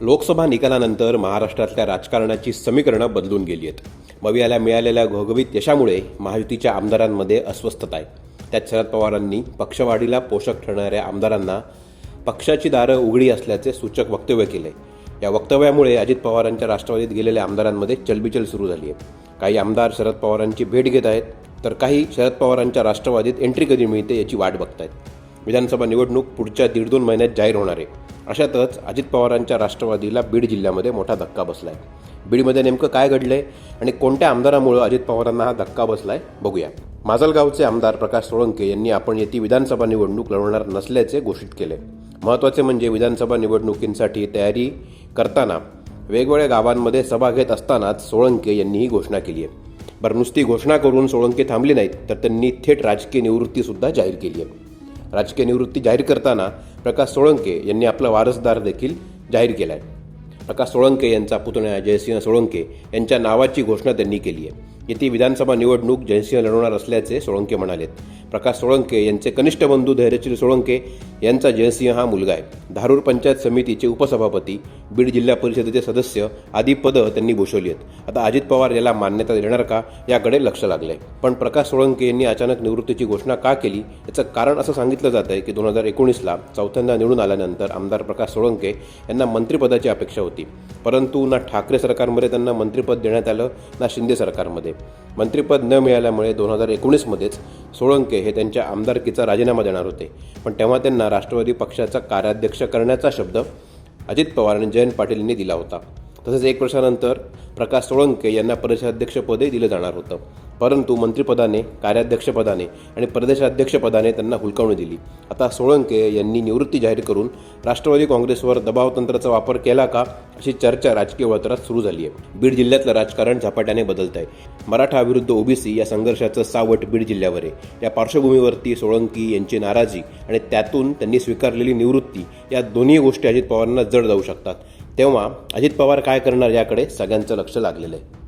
लोकसभा निकालानंतर महाराष्ट्रातल्या राजकारणाची समीकरणं बदलून गेली आहेत. मवियाला मिळालेल्या घोघवीत यशामुळे महायुतीच्या आमदारांमध्ये अस्वस्थता आहे. त्यात शरद पवारांनी पक्षवाढीला पोषक ठरणाऱ्या आमदारांना पक्षाची दारं उघडी असल्याचे सूचक वक्तव्य केले या वक्तव्यामुळे अजित पवारांच्या राष्ट्रवादीत गेलेल्या आमदारांमध्ये चलबिचल सुरू झाली आहे. काही आमदार शरद पवारांची भेट घेत आहेत तर काही शरद पवारांच्या राष्ट्रवादीत एंट्री कधी मिळते याची वाट बघत आहेत विधानसभा निवडणूक पुढच्या दीड दोन महिन्यात जाहीर होणार आहे. अशातच अजित पवारांच्या राष्ट्रवादीला बीड जिल्ह्यामध्ये मोठा धक्का बसलाय. बीडमध्ये नेमकं काय घडलंय आणि कोणत्या आमदारामुळे अजित पवारांना हा धक्का बसलाय बघूया. माजलगावचे आमदार प्रकाश सोळंके यांनी आपण येथे विधानसभा निवडणूक लढवणार नसल्याचे घोषित केले. महत्त्वाचे म्हणजे विधानसभा निवडणुकींसाठी तयारी करताना वेगवेगळ्या गावांमध्ये सभा घेत असतानाच सोळंके यांनी ही घोषणा केली आहे. बरं नुसती घोषणा करून सोळंके थांबली नाहीत तर त्यांनी थेट राजकीय निवृत्तीसुद्धा जाहीर केली आहे. राजकीय निवृत्ती जाहीर करताना प्रकाश सोळंके यांनी आपला वारसदार देखील जाहीर केला आहे प्रकाश सोळंके यांचा पुतण्या जयसिंह सोळंके यांच्या नावाची घोषणा त्यांनी केली आहे येथे विधानसभा निवडणूक जयसिंह लढवणार असल्याचे सोळंके म्हणालेत. प्रकाश सोळंके यांचे कनिष्ठ बंधू धैर्यशील सोळंके यांचा जयसिंह हा मुलगा आहे. धारूर पंचायत समितीचे उपसभापती बीड जिल्हा परिषदेचे सदस्य आदी पदं त्यांनी भूषवली आहेत. आता अजित पवार याला मान्यता देणार का याकडे लक्ष लागलंय. पण प्रकाश सोळंके यांनी अचानक निवृत्तीची घोषणा का केली याचं कारण असं सांगितलं जात आहे की दोन हजार एकोणीसला चौथ्यांदा निवडून आल्यानंतर आमदार प्रकाश सोळंके यांना मंत्रिपदाची अपेक्षा होती. परंतु ना ठाकरे सरकारमध्ये त्यांना मंत्रिपद देण्यात आलं ना शिंदे सरकारमध्ये. मंत्रिपद न मिळाल्यामुळे दोन हजार एकोणीसमध्येच सोळंके हे त्यांच्या आमदारकीचा राजीनामा देणार होते. पण तेव्हा त्यांना राष्ट्रवादी पक्षाचा कार्याध्यक्ष करण्याचा शब्द अजित पवार आणि जयंत पाटील यांनी दिला होता. तसेच एक वर्षानंतर प्रकाश सोळंके यांना प्रदेशाध्यक्षपदे दिलं जाणार होतं. परंतु मंत्रिपदाने कार्याध्यक्षपदाने आणि प्रदेशाध्यक्षपदाने त्यांना हुलकावणी दिली. आता सोळंके यांनी निवृत्ती जाहीर करून राष्ट्रवादी काँग्रेसवर दबावतंत्राचा वापर केला का अशी चर्चा राजकीय वर्तुळात सुरू झाली आहे बीड जिल्ह्यातलं राजकारण झपाट्याने बदलत आहे मराठा विरुद्ध ओबीसी या संघर्षाचं सावट बीड जिल्ह्यावर आहे. या पार्श्वभूमीवरती सोळंकी यांची नाराजी आणि त्यातून त्यांनी स्वीकारलेली निवृत्ती या दोन्ही गोष्टी अजित पवारांना जड जाऊ शकतात. तेव्हा अजित पवार काय करणार याकडे सगळ्यांचं लक्ष लागलेलं आहे.